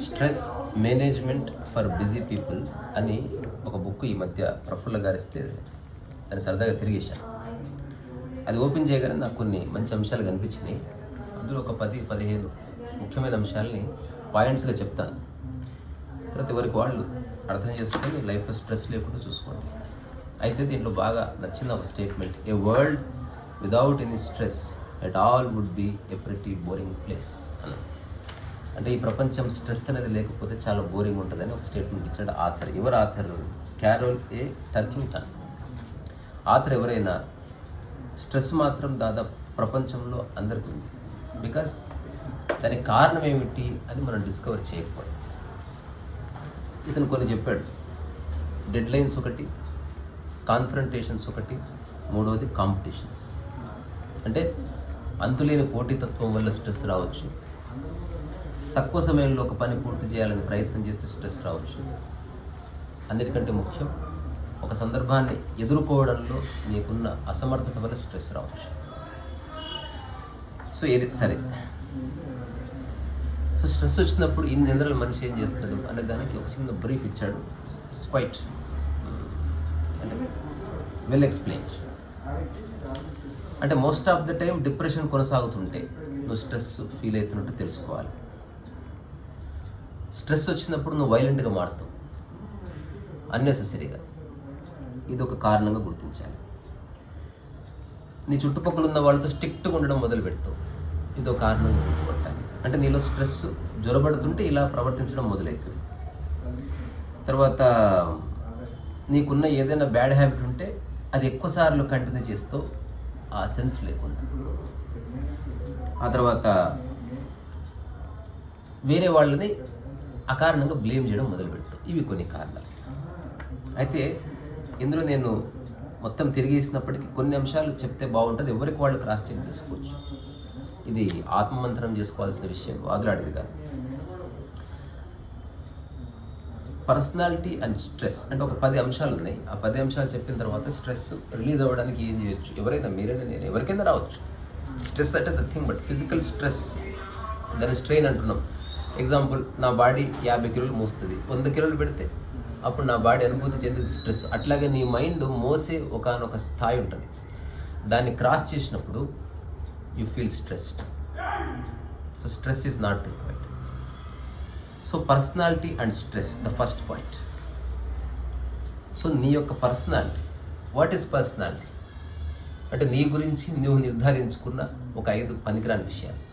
Stress management for busy people అని ఒక book ఈ మధ్య ప్రఫుల్ల గారిస్తే దాన్ని సరదాగా తిరిగేశాను అది ఓపెన్ చేయగానే నాకు కొన్ని మంచి అంశాలు కనిపించినాయి. అందులో ఒక పది పదిహేను ముఖ్యమైన అంశాలని పాయింట్స్గా చెప్తాను. తర్వాత ఎవరికి వాళ్ళు అర్థం చేసుకొని లైఫ్లో స్ట్రెస్ లేకుండా చూసుకోండి. అయితే దీంట్లో బాగా నచ్చిన ఒక statement a world without any stress at all would be a pretty boring place అని అంటే ఈ ప్రపంచం స్ట్రెస్ అనేది లేకపోతే చాలా బోరింగ్ ఉంటుందని ఒక స్టేట్మెంట్ ఇచ్చాడు ఆథర్. ఎవరు author? Carol A Turkington author ఎవరైనా స్ట్రెస్ మాత్రం దాదాపు ప్రపంచంలో అందరికీ ఉంది. బికాస్ దానికి కారణం ఏమిటి అని మనం డిస్కవర్ చేయకపోవడం. ఇతను కొన్ని చెప్పాడు. డెడ్ లైన్స్ ఒకటి కాన్ఫరంటేషన్స్ ఒకటి మూడవది కాంపిటీషన్స్ అంటే అంతులేని పోటీతత్వం వల్ల స్ట్రెస్ రావచ్చు. తక్కువ సమయంలో ఒక పని పూర్తి చేయాలని ప్రయత్నం చేస్తే స్ట్రెస్ రావచ్చు. అన్నిటికంటే ముఖ్యం ఒక సందర్భాన్ని ఎదుర్కోవడంలో నీకున్న అసమర్థత వల్ల స్ట్రెస్ రావచ్చు. సో ఏది సరే. సో స్ట్రెస్ వచ్చినప్పుడు ఇన్ జనరల్ మనిషి ఏం చేస్తాడు? అనే దానికి ఒక చిన్న బ్రీఫ్ ఇచ్చాడు. స్పైట్ అంటే వెల్ ఎక్స్ప్లెయిన్ అంటే most of the time depression కొనసాగుతుంటే నువ్వు స్ట్రెస్ ఫీల్ అవుతున్నట్టు తెలుసుకోవాలి. స్ట్రెస్ వచ్చినప్పుడు నువ్వు వైలెంట్గా మారుతావు. అన్నెసెసరీగా ఇది ఒక కారణంగా గుర్తించాలి. నీ చుట్టుపక్కల ఉన్న వాళ్ళతో స్ట్రిక్ట్గా ఉండడం మొదలు పెడతావు. ఇది ఒక కారణంగా గుర్తుపట్టాలి. అంటే నీలో స్ట్రెస్ జ్వరబడుతుంటే ఇలా ప్రవర్తించడం మొదలవుతుంది తర్వాత నీకున్న ఏదైనా బ్యాడ్ హ్యాబిట్ ఉంటే అది ఎక్కువ సార్లు కంటిన్యూ చేస్తూ ఆ సెన్స్ లేకుండా. ఆ తర్వాత వేరే వాళ్ళని అకారణంగా బ్లేమ్ చేయడం మొదలు పెడతాం. ఇవి కొన్ని కారణాలు. అయితే ఇందులో నేను మొత్తం తిరిగేసినప్పటికీ కొన్ని అంశాలు చెప్తే బాగుంటుంది. ఎవరికి వాళ్ళు క్రాస్ చెక్ చేసుకోవచ్చు. ఇది ఆత్మమంతనం చేసుకోవాల్సిన విషయం. వాదులాడేది కాదు. పర్సనాలిటీ అండ్ స్ట్రెస్ అంటే ఒక పది అంశాలు ఉన్నాయి. ఆ పది అంశాలు చెప్పిన తర్వాత స్ట్రెస్ రిలీజ్ అవ్వడానికి ఏం చేయొచ్చు? ఎవరైనా మీరైనా నేను ఎవరికైనా రావచ్చు. స్ట్రెస్ అంటే the thing but physical stress దాని స్ట్రెయిన్ అంటున్నాం. ఎగ్జాంపుల్ నా బాడీ యాభై కిలోలు మోస్తుంది. వంద కిలోలు పెడితే అప్పుడు నా బాడీ అనుభూతి చెందేది స్ట్రెస్ అట్లాగే నీ మైండ్ మోసే ఒకనొక స్థాయి ఉంటుంది. దాన్ని క్రాస్ చేసినప్పుడు you feel stressed so stress is not required so personality and stress the first point so నీ యొక్క పర్సనాలిటీ వాట్ ఈస్ పర్సనాలిటీ అంటే నీ గురించి నువ్వు నిర్ధారించుకున్న ఒక ఐదు పనికిరాని విషయాలు.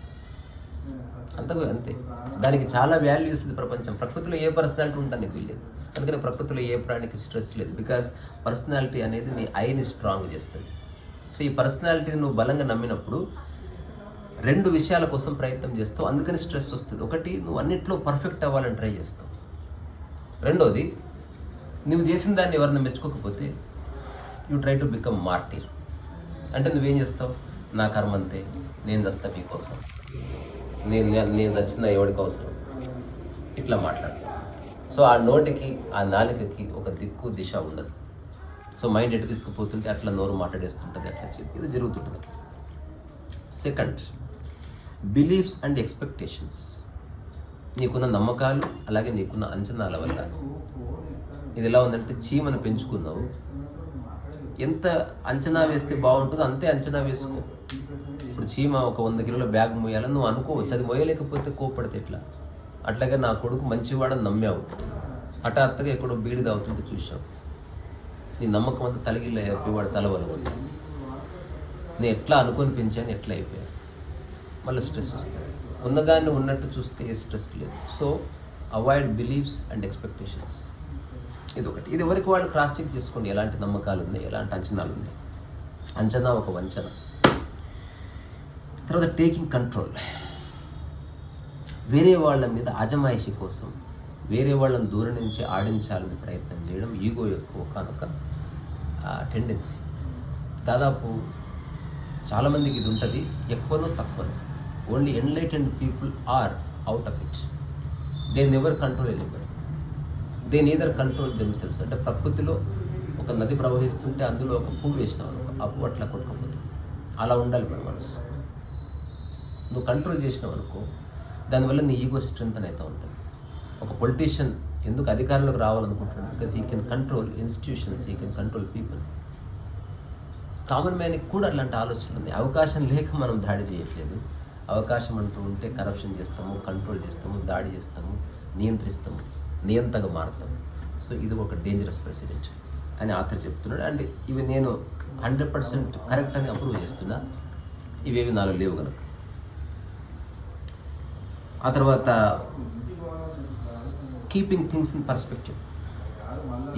అంతకు అంతే. దానికి చాలా వాల్యూస్ ఇది ప్రపంచం. ప్రకృతిలో ఏ పర్సనాలిటీ ఉంటా నీకు తెలియదు. అందుకని ప్రకృతిలో ఏ ప్రాణికి స్ట్రెస్ లేదు. బికాస్ పర్సనాలిటీ అనేది నీ ఐని స్ట్రాంగ్ చేస్తుంది. సో ఈ పర్సనాలిటీని నువ్వు బలంగా నమ్మినప్పుడు రెండు విషయాల కోసం ప్రయత్నం చేస్తావు అందుకని స్ట్రెస్ వస్తుంది. ఒకటి నువ్వు అన్నిట్లో పర్ఫెక్ట్ అవ్వాలని ట్రై చేస్తావు. రెండోది నువ్వు చేసిన దాన్ని ఎవరిని మెచ్చుకోకపోతే you try to become martyr అంటే నువ్వేం చేస్తావు? నా కర్మ అంతే నేను చస్తా మీకోసం నేను నేను- నేను చచ్చిన ఎవడికి అవసరం? ఇట్లా మాట్లాడతాను సో ఆ నోటికి ఆ నాలుకకి ఒక దిక్కు దిశ ఉండదు. సో మైండ్ ఎటు తీసుకుపోతుంటే అట్లా నోరు మాట్లాడేస్తుంటుంది అట్లా ఇది జరుగుతుంటుంది అట్లా. Second beliefs and expectations. నీకున్న నమ్మకాలు అలాగే నీకున్న అంచనాల వల్ల. ఇది ఎలా ఉందంటే చీమను పెంచుకున్నావు. ఎంత అంచనా వేస్తే బాగుంటుందో అంతే అంచనా వేసుకో. ఇప్పుడు చీమ ఒక వంద కిలోల బ్యాగ్ మోయాలని నువ్వు అనుకోవచ్చు. అది మోయలేకపోతే కోపడితే ఎట్లా? అట్లాగే నా కొడుకు మంచివాడని నమ్మావు. హఠాత్తుగా ఎక్కడో బీడి తాగుతుంటే చూసావు నీ నమ్మకం అంతా తలగిల్ల వాడు తలవలు నేను ఎట్లా అనుకొని పెంచాను ఎట్లా అయిపోయాను? మళ్ళీ స్ట్రెస్ వస్తుంది. ఉన్నదాన్ని ఉన్నట్టు చూస్తే ఏ స్ట్రెస్ లేదు. So avoid believes and expectations ఇది ఒకటి ఇది ఎవరికి వాళ్ళు క్రాస్ చెక్ చేసుకోండి. ఎలాంటి నమ్మకాలు ఉన్నాయి? ఎలాంటి అంచనాలు ఉన్నాయి? అంచనా ఒక వంచన. తర్వాత టేకింగ్ కంట్రోల్ వేరే వాళ్ళ మీద అజమాయిషి కోసం వేరే వాళ్ళని దూరం నుంచి ఆడించాలని ప్రయత్నం చేయడం ఈగో యొక్క ఒకనొక టెండెన్సీ దాదాపు చాలామందికి ఇది ఉంటుంది. ఎక్కువనో తక్కువనో. Only enlightened people are out of it they never control anybody they neither control themselves అంటే ప్రకృతిలో ఒక నది ప్రవహిస్తుంటే అందులో ఒక పువ్వు వేసినావు ఒక అప్పు అట్లా కొట్టుకపోతుంది. అలా ఉండాలి మన మనసు. నువ్వు కంట్రోల్ చేసినావు అనుకో దానివల్ల నీ ఈగో స్ట్రెంత్ అయితే ఉంటుంది ఒక పొలిటీషియన్ ఎందుకు అధికారంలోకి రావాలనుకుంటున్నాడు? Because he can control institutions he can control people common మ్యాన్కి కూడా అలాంటి ఆలోచన ఉంది అవకాశం లేక మనం దాడి చేయట్లేదు. అవకాశం అంటూ ఉంటే కరప్షన్ చేస్తాము కంట్రోల్ చేస్తాము దాడి చేస్తాము నియంత్రిస్తాము నియంతగా మారుతాము. సో ఇది ఒక డేంజరస్ ప్రెసిడెంట్ అని ఆథర్ చెప్తున్నాడు. అండ్ ఇవి నేను హండ్రెడ్ పర్సెంట్ కరెక్ట్ అని అప్రూవ్ చేస్తున్నా. ఇవేవి నాలో లేవు కనుక ఆ తర్వాత కీపింగ్ థింగ్స్ ఇన్ పర్స్పెక్టివ్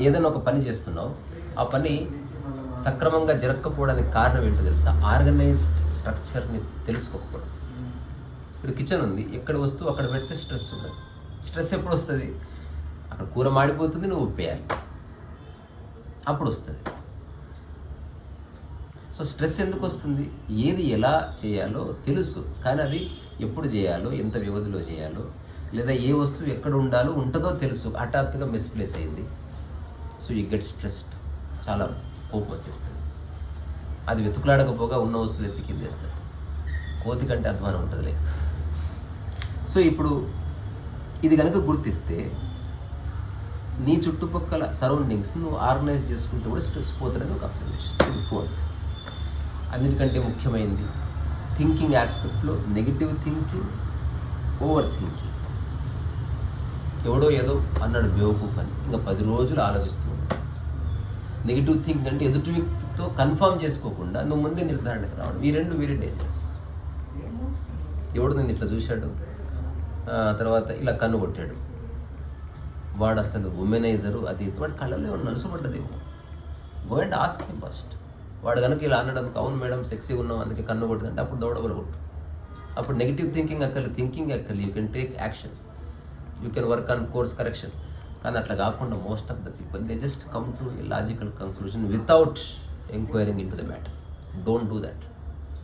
ఏదైనా ఒక పని చేస్తున్నావు. ఆ పని సక్రమంగా జరగకపోవడానికి కారణం ఏంటో తెలుసా? ఆర్గనైజ్డ్ స్ట్రక్చర్ని తెలుసుకోకపోవడం. ఇప్పుడు కిచెన్ ఉంది. ఎక్కడ వస్తువు అక్కడ పెడితే స్ట్రెస్ ఉండదు. స్ట్రెస్ ఎప్పుడు వస్తుంది? అక్కడ కూర మాడిపోతుంది నువ్వు ఉప్పేయాలి. అప్పుడు వస్తుంది. సో స్ట్రెస్ ఎందుకు వస్తుంది? ఏది ఎలా చేయాలో తెలుసు. కానీ అది ఎప్పుడు చేయాలో ఎంత వ్యవధిలో చేయాలో లేదా ఏ వస్తువు ఎక్కడ ఉండాలో ఉంటుందో తెలుసు. హఠాత్తుగా మిస్ప్లేస్ అయింది. సో యూ గెట్ స్ట్రెస్డ్ చాలా కోపం వచ్చేస్తుంది. అది వెతుకులాడకపోగా ఉన్న వస్తువులు ఎత్తి కోతి కంటే అధ్వానం ఉంటుందిలే. సో ఇప్పుడు ఇది కనుక గుర్తిస్తే నీ చుట్టుపక్కల సరౌండింగ్స్ నువ్వు ఆర్గనైజ్ చేసుకుంటూ కూడా స్ట్రెస్ పోతుందని ఒక అబ్జర్వేషన్ ఇది ఫోర్త్ అన్నిటికంటే ముఖ్యమైనది థింకింగ్ ఆస్పెక్ట్లో నెగిటివ్ థింకింగ్ ఓవర్ థింకింగ్ ఎవడో ఏదో అన్నాడు బేవకూఫ్ అని. ఇంకా పది రోజులు ఆలోచిస్తూ ఉంటాడు నెగిటివ్ థింకింగ్ అంటే ఎదుటి వ్యక్తితో కన్ఫర్మ్ చేసుకోకుండా నువ్వు ముందే నిర్ధారణకు రావడం. ఈ రెండు వేరే డేంజరస్ ఎవడు నేను ఇట్లా చూశాడు? తర్వాత ఇలా కన్ను కొట్టాడు. వాడు అసలు ఉమెనైజరు అది ఇది. కళ్ళలో ఏమన్నా నలుసుపడ్డదేమో go and ask him first వాడు కనుక ఇలా అన్నాడు అవును మేడం సెక్సీ ఉన్నాం అందుకే కన్ను కొడుతుంటే అప్పుడు దౌడబలు కొట్టు. అప్పుడు నెగిటివ్ థింకింగ్ అక్కర్లేదు. థింకింగ్ అక్కర్లేదు. You can take action you can work on course correction కానీ అట్లా కాకుండా most of the people they just come to a logical conclusion without enquiring into the matter don't do that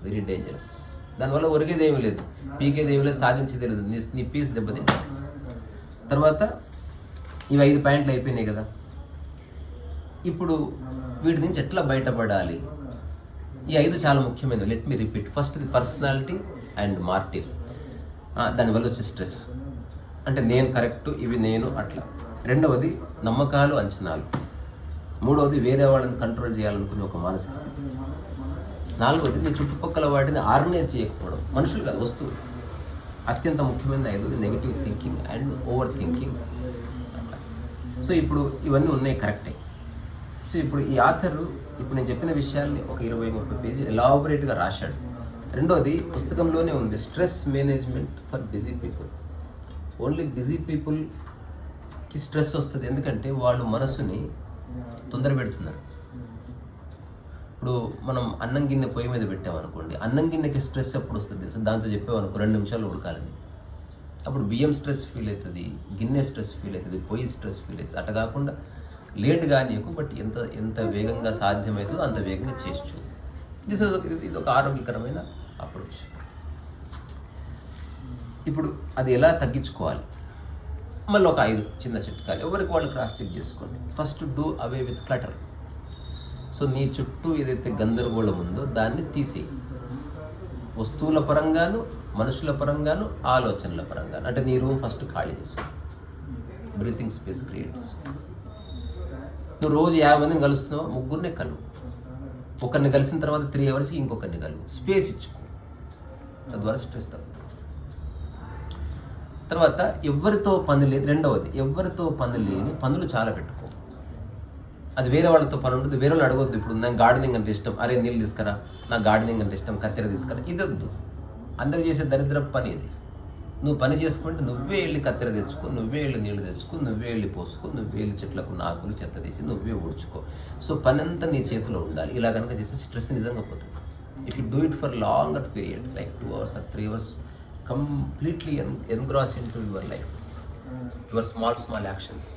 very dangerous దానివల్ల ఒరిగేది ఏమీ లేదు. పీకేది ఏమీ లేదు సాధించేది లేదు. నీ నీ పీస్ దెబ్బతింది తర్వాత ఇవి ఐదు పాయింట్లు అయిపోయినాయి కదా. ఇప్పుడు వీటి నుంచి ఎట్లా బయటపడాలి? ఈ ఐదు చాలా ముఖ్యమైనవి. Let me repeat first the personality and martyr దానివల్ల వచ్చే స్ట్రెస్ అంటే నేను కరెక్ట్ ఇవి నేను అట్లా. రెండవది నమ్మకాలు అంచనాలు. మూడవది వేరే వాళ్ళని కంట్రోల్ చేయాలనుకునే ఒక మానసిక స్థితి. నాలుగోది నీ చుట్టుపక్కల వాటిని ఆర్గనైజ్ చేయకపోవడం. మనుషులు కాదు వస్తువులు. అత్యంత ముఖ్యమైన ఐదోది negative thinking and over thinking అట్లా సో ఇప్పుడు ఇవన్నీ ఉన్నాయి కరెక్టే సో ఇప్పుడు ఈ ఆథర్ ఇప్పుడు నేను చెప్పిన విషయాల్ని ఒక ఇరవై ముప్పై పేజీ ఎలాబొరేట్గా రాశాడు. రెండోది పుస్తకంలోనే ఉంది stress management for busy people only busy పీపుల్కి స్ట్రెస్ వస్తుంది. ఎందుకంటే వాళ్ళు మనసుని తొందర పెడుతున్నారు ఇప్పుడు మనం అన్నం గిన్నె పొయ్యి మీద పెట్టామనుకోండి అన్నం గిన్నెకి స్ట్రెస్ ఎప్పుడు వస్తుంది తెలుసు? దాంతో చెప్పామనుకో రెండు నిమిషాలు ఉడకాలని. అప్పుడు బియ్యం స్ట్రెస్ ఫీల్ అవుతుంది గిన్నె స్ట్రెస్ ఫీల్ అవుతుంది పొయ్యి స్ట్రెస్ ఫీల్ అవుతుంది అట్లా కాకుండా లేట్ కానీయకు బట్ ఎంత ఎంత వేగంగా సాధ్యమవుతుందో అంత వేగంగా చేసు దిస్ ఇది ఒక ఆరోగ్యకరమైన అప్రోచ్ ఇప్పుడు అది ఎలా తగ్గించుకోవాలి? మళ్ళీ ఒక ఐదు చిన్న చిట్కాలు. ఎవరికి వాళ్ళు క్రాస్ చెక్ చేసుకోండి. First do away with clutter so నీ చుట్టూ ఏదైతే గందరగోళం ఉందో దాన్ని తీసేయి వస్తువుల పరంగాను మనుషుల పరంగాను ఆలోచనల పరంగాను. అంటే నీ రూమ్ ఫస్ట్ ఖాళీ చేసుకో. బ్రీతింగ్ స్పేస్ క్రియేట్ చేసుకో. నువ్వు రోజు యాభై మందిని కలుస్తున్నావు ముగ్గురినే కలువు. ఒకరిని కలిసిన తర్వాత త్రీ అవర్స్కి ఇంకొకరిని కలువు. స్పేస్ ఇచ్చుకో. తద్వారా స్ట్రెస్ తగ్గుతుంది. తర్వాత ఎవరితో పని లేదు రెండవది ఎవరితో పని లేని పనులు చాలా పెట్టుకో. అది వేరే వాళ్ళతో పని ఉంటుంది వేరే వాళ్ళు అడగొద్దు. ఇప్పుడు నాకు గార్డెనింగ్ అంటే ఇష్టం. అరే నీళ్ళు తీసుకురా. నాకు గార్డెనింగ్ అంటే ఇష్టం. కత్తెర తీసుకురా. ఇది వద్దు అందరు చేసే దరిద్ర పని ఇది. నువ్వు పని చేసుకుంటే నువ్వే వెళ్ళి కత్తెర తెచ్చుకో నువ్వే వెళ్ళి నీళ్ళు తెచ్చుకో నువ్వే వెళ్ళి పోసుకో నువ్వే వెళ్ళి చెట్లకు ఆకులు చెత్త తీసి నువ్వే ఊడ్చుకో. సో పని అంతా నీ చేతిలో ఉండాలి. ఇలా కనుక చేస్తే స్ట్రెస్ నిజంగా పోతుంది. If you do it for longer period like two hours or three hours completely en engross into your life your small small actions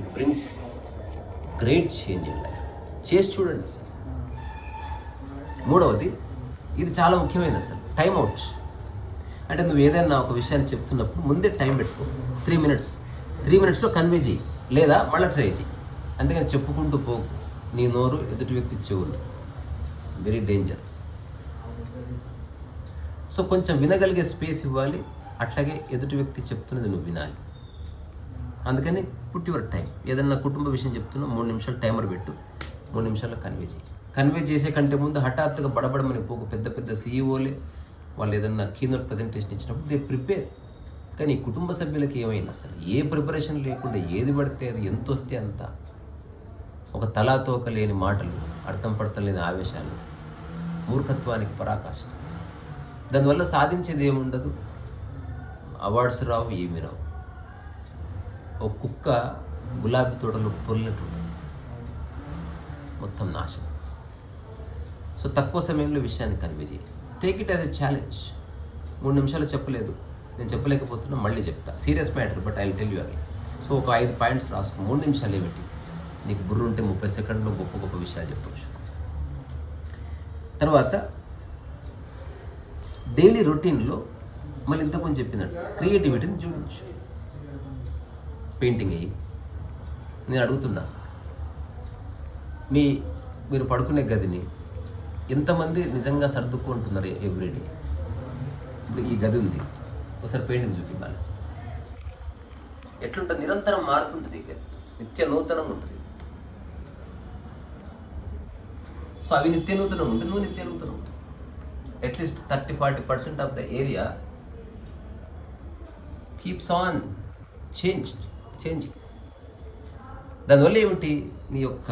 it brings great change in life. చేసి చూడండి అసలు. మూడవది ఇది చాలా ముఖ్యమైనది అసలు. టైం అవుట్స్ అంటే నువ్వు ఏదైనా ఒక విషయాన్ని చెప్తున్నప్పుడు ముందే టైం పెట్టుకో. Three minutes. త్రీ మినిట్స్లో కన్వే చేయి లేదా మళ్ళీ ట్రై చేయి అందుకని చెప్పుకుంటూ పోకు. నీ నోరు ఎదుటి వ్యక్తి చెవులు. Very danger. సో కొంచెం వినగలిగే స్పేస్ ఇవ్వాలి. అట్లాగే ఎదుటి వ్యక్తి చెప్తున్నది నువ్వు వినాలి. అందుకని పుట్ యువర్ టైం ఏదన్నా కుటుంబ విషయం చెప్తున్నా మూడు నిమిషాలు టైమర్ పెట్టు. మూడు నిమిషాల్లో కన్వే చేయి. కన్వే చేసే కంటే ముందు హఠాత్తుగా బడబడమని పోకు పెద్ద పెద్ద సీఈఓలే వాళ్ళు ఏదన్నా కీనోట్ ప్రజెంటేషన్ ఇచ్చినప్పుడు దే ప్రిపేర్ కానీ కుటుంబ సభ్యులకి ఏమైంది అసలు? ఏ ప్రిపరేషన్ లేకుండా ఏది పడితే అది ఎంత వస్తే అంత? ఒక తలాతోక లేని మాటలు అర్థం పడతలేని ఆవేశాలు మూర్ఖత్వానికి పరాకాష్ట. దానివల్ల సాధించేది ఏముండదు? అవార్డ్స్ రావు ఏమి రావు. ఒక కుక్క గులాబీ తోటలో పొల్లినట్టు మొత్తం నాశనం. సో తక్కువ సమయంలో విషయాన్ని కన్వే చేయి. Take it as a challenge మూడు నిమిషాలు చెప్పలేదు. నేను చెప్పలేకపోతున్నా మళ్ళీ చెప్తా. Serious matter but I tell you అవి సో ఒక ఐదు పాయింట్స్ రాసుకో. మూడు నిమిషాలు ఏమిటి? నీకు బుర్ర ఉంటే ముప్పై సెకండ్లో గొప్ప గొప్ప విషయాలు చెప్పవచ్చు తర్వాత డైలీ రొటీన్లో మళ్ళీ ఇంతకుముందు చెప్పినట్టు క్రియేటివిటీని చూడవచ్చు పెయింటింగ్ అయ్యి నేను అడుగుతున్నా మీ మీరు పడుకునే గదిని ఎంతమంది నిజంగా సర్దుకుంటున్నారు ఎవ్రీడే ఇప్పుడు ఈ గది ఉంది ఒకసారి పెయింటింగ్ చూపించాలి ఎట్లుంటుంది? నిరంతరం మారుతుంటుంది ఈ గది. నిత్య నూతనం ఉంటుంది. సో అవి నిత్య నూతనం ఉంటుంది నువ్వు నిత్య నూతనం ఉంటుంది. At least thirty forty percent of the area keeps on change. Changing దానివల్ల ఏమిటి నీ యొక్క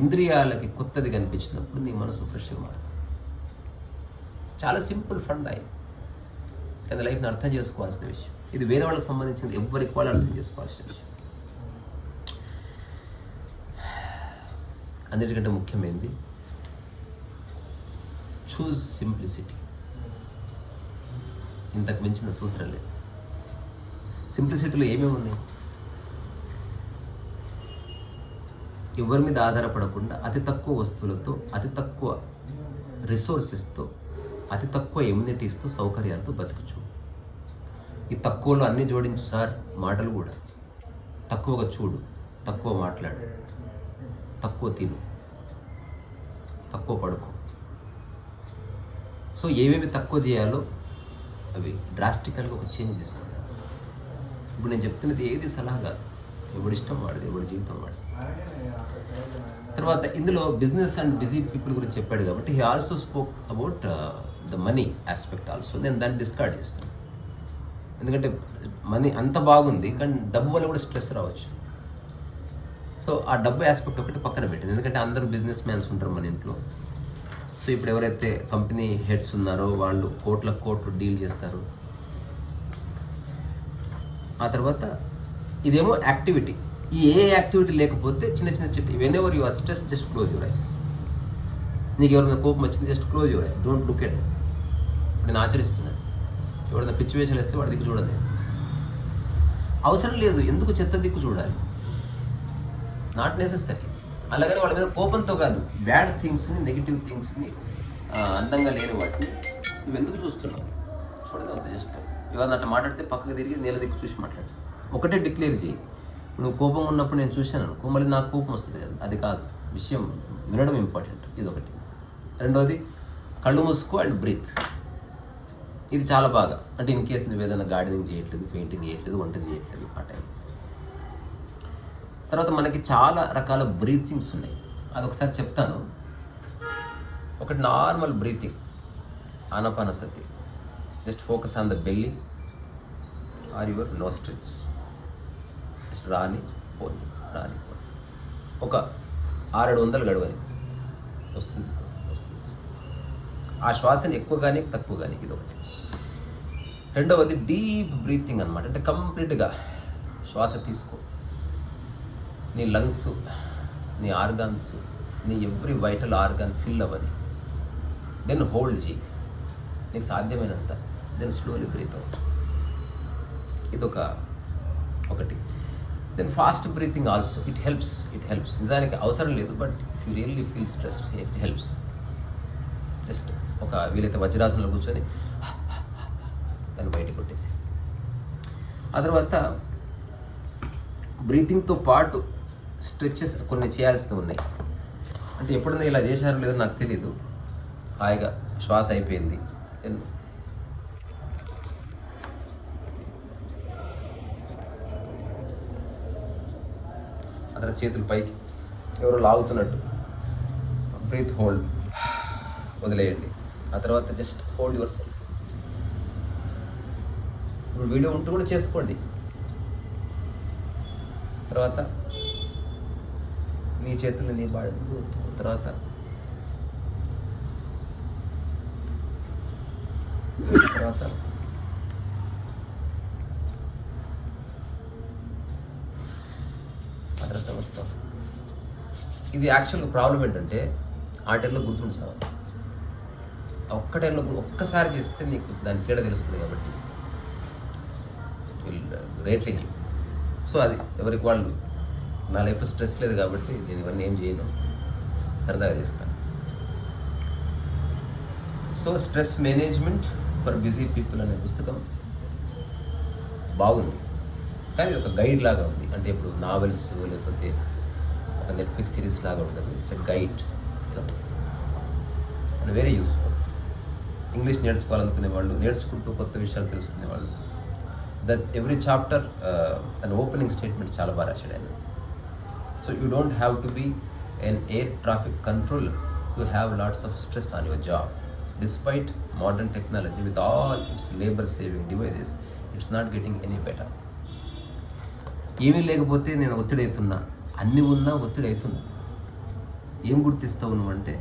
ఇంద్రియాలకి కొత్తది కనిపించినప్పుడు నీ మనసు ఫ్రెష్గా మారుతుంది. చాలా సింపుల్ ఫండ్ ఇది కానీ లైఫ్ని అర్థం చేసుకోవాల్సిన విషయం. ఇది వేరే వాళ్ళకి సంబంధించింది. ఎవరికి వాళ్ళు అర్థం చేసుకోవాల్సిన విషయం. అన్నిటికంటే ముఖ్యమైనది చూజ్ సింప్లిసిటీ. ఇంతకు మించిన సూత్రం లేదు. సింప్లిసిటీలో ఏమేమి ఉన్నాయి? ఎవరి మీద ఆధారపడకుండా అతి తక్కువ వస్తువులతో అతి తక్కువ రిసోర్సెస్తో అతి తక్కువ ఇమ్యూనిటీస్తో సౌకర్యాలతో బతుకుచు. ఈ తక్కువలో అన్నీ జోడించు సార్ మాటలు కూడా. తక్కువగా చూడు తక్కువ మాట్లాడు తక్కువ తిను తక్కువ పడుకో. సో ఏమేమి తక్కువ చేయాలో అవి డ్రాస్టికల్గా ఒక చేంజ్ తీసుకోండి ఇప్పుడు నేను చెప్తున్నది ఏది సలహా కాదు. ఎవడి ఇష్టం వాడిది ఎవడి జీవితం వాడు తర్వాత ఇందులో బిజినెస్ అండ్ బిజీ పీపుల్ గురించి చెప్పాడు కాబట్టి he also spoke about the money aspect also నేను దాన్ని డిస్కార్డ్ చేస్తాను ఎందుకంటే మనీ అంత బాగుంది కానీ డబ్బు వల్ల కూడా స్ట్రెస్ రావచ్చు. సో ఆ డబ్బు ఆస్పెక్ట్ ఒకటి పక్కన పెట్టింది. ఎందుకంటే అందరూ బిజినెస్ మ్యాన్స్ ఉంటారు మన ఇంట్లో. సో ఇప్పుడు ఎవరైతే కంపెనీ హెడ్స్ ఉన్నారో వాళ్ళు కోట్ల కోట్లు డీల్ చేస్తారు. ఆ తర్వాత ఇదేమో యాక్టివిటీ ఈ ఏ యాక్టివిటీ లేకపోతే చిన్న చిన్న చిట్టి whenever you are stress just close your eyes నీకు ఎవరైనా కోపం వచ్చింది just close your eyes don't look at నేను ఆచరిస్తున్నాను ఎవరైనా పిచ్చి వేషాలు వేస్తే వాడి దిక్కు చూడండి. అవసరం లేదు. ఎందుకు చెత్త దిక్కు చూడాలి? నాట్ నెసెసరీ అలాగని వాళ్ళ మీద కోపంతో కాదు. బ్యాడ్ థింగ్స్ని నెగిటివ్ థింగ్స్ని అందంగా లేని వాటిని నువ్వు ఎందుకు చూస్తున్నావు? చూడదు జస్ట్ ఎవరైనా అట్లా మాట్లాడితే పక్కకు తిరిగి నేల దిక్కు చూసి మాట్లాడు. ఒకటే డిక్లేర్ చేయి. నువ్వు కోపం ఉన్నప్పుడు నేను చూశాను అనుకో మళ్ళీ నాకు కోపం వస్తుంది కదా. అది కాదు. విషయం వినడం ఇంపార్టెంట్. ఇది ఒకటి రెండవది కళ్ళు మూసుకో అండ్ బ్రీత్. ఇది చాలా బాగా. అంటే ఇన్ కేసు నువ్వు ఏదైనా గార్డెనింగ్ చేయట్లేదు పెయింటింగ్ చేయట్లేదు వంట చేయట్లేదు ఆ టైం. తర్వాత మనకి చాలా రకాల బ్రీతింగ్స్ ఉన్నాయి. అది ఒకసారి చెప్తాను. ఒకటి normal breathing. ఆనపానసతి. Just focus on the belly or your nostrils just రాని పోని రాని పోని ఒక ఆరేడు వందలు గడవది వస్తుంది వస్తుంది. ఆ శ్వాసని ఎక్కువ కానీ తక్కువ కానీ ఇది ఒకటి రెండవది డీప్ బ్రీతింగ్ అనమాట అంటే కంప్లీట్గా శ్వాస తీసుకో. నీ లంగ్స్ నీ ఆర్గాన్స్ నీ ఎవ్రీ వైటల్ ఆర్గాన్ ఫిల్ అవ్వని. దెన్ హోల్డ్ చేయి. నీకు సాధ్యమైనంత. దెన్ స్లోలీ బ్రీత్ అవుట్ ఇదొక ఒకటి. Then fast breathing also it helps it helps నిజానికి అవసరం లేదు but if you really feel stress it helps just ఒక వీలైతే వజ్రాసనంలో కూర్చొని దాన్ని బయట కొట్టేసి. ఆ తర్వాత బ్రీతింగ్తో పాటు స్ట్రెచెస్ కొన్ని చేయాల్సినవి ఉన్నాయి. అంటే ఎప్పుడైనా ఇలా చేశారో లేదో నాకు తెలియదు హాయిగా శ్వాస అయిపోయింది. అతని చేతులు పైకి. ఎవరో లాగుతున్నట్టు. Breath hold. వదిలేయండి. ఆ తర్వాత జస్ట్ హోల్డ్ యువర్ సెల్ఫ్. ఇప్పుడు వీడియో ఉంటూ కూడా చేసుకోండి. తర్వాత నీ చేతులు నీ బాడి తర్వాత తర్వాత ఆ తర్వాత మొత్తం ఇది యాక్చువల్గా ప్రాబ్లం ఏంటంటే ఆ టైంలో గుర్తుండి సార్. ఒక్క టైంలో ఒక్కసారి చేస్తే నీకు దాని తేడా తెలుస్తుంది కాబట్టి. రేట్లీ సో అది ఎవరికి వాళ్ళు నా లైఫ్లో స్ట్రెస్ లేదు కాబట్టి నేను ఇవన్నీ ఏం చేయను. సరదాగా చేస్తాను so stress management for busy people అనే పుస్తకం బాగుంది. కానీ ఇది ఒక గైడ్ లాగా ఉంది. అంటే ఇప్పుడు నావెల్స్ లేకపోతే ఒక నెట్ఫ్లిక్స్ సిరీస్ లాగా ఉండదు it's a guide and very useful English నేర్చుకోవాలనుకునే వాళ్ళు నేర్చుకుంటూ కొత్త విషయాలు తెలుసుకునే వాళ్ళు. దట్ ఎవ్రీ చాప్టర్ తన ఓపెనింగ్ స్టేట్మెంట్ చాలా బాగా రాశాడు ఆయన. So you don't have to be an air traffic controller to have lots of stress on your job despite modern technology with all its labour saving devices it's not getting any better ఏమీ లేకపోతే నేను ఒత్తిడి అవుతున్నా. అన్నీ ఉన్నా ఒత్తిడి అవుతుంది ఏం గుర్తిస్తావు నువ్వు అంటే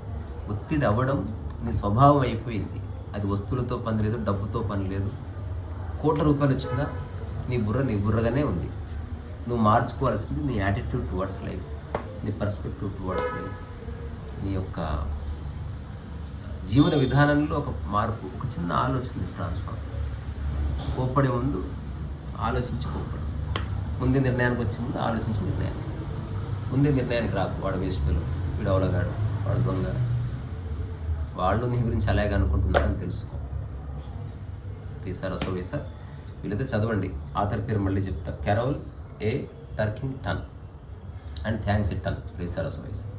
ఒత్తిడి అవ్వడం నీ స్వభావం అయిపోయింది. అది వస్తువులతో పని లేదు డబ్బుతో పని లేదు. కోట్ల రూపాయలు వచ్చిందా నీ బుర్ర నీ బుర్రగానే ఉంది. నువ్వు మార్చుకోవాల్సింది నీ యాటిట్యూడ్ టువర్డ్స్ లైఫ్ నీ పర్స్పెక్టివ్ టువర్డ్స్ లైఫ్ నీ యొక్క జీవన విధానంలో ఒక మార్పు ఒక చిన్న ఆలోచన ట్రాన్స్ఫార్మ్ కోప్పడే ముందు ఆలోచించి కోప్పడు. ముందే నిర్ణయానికి వచ్చే ముందు ఆలోచించి నిర్ణయానికి. ముందే నిర్ణయానికి రాకు. వాడు వేస్ట్ వీడు అవలగాడు. వాడు దొంగ వాళ్ళు నీ గురించి అలాగే అనుకుంటున్నారని తెలుసుకో రీసార్ అసోవేసా వీళ్ళైతే చదవండి. ఆథర్ పేరు మళ్ళీ చెప్తా. Carol A Turkington. And thanks it టన్. రీసార్ అసోవేసా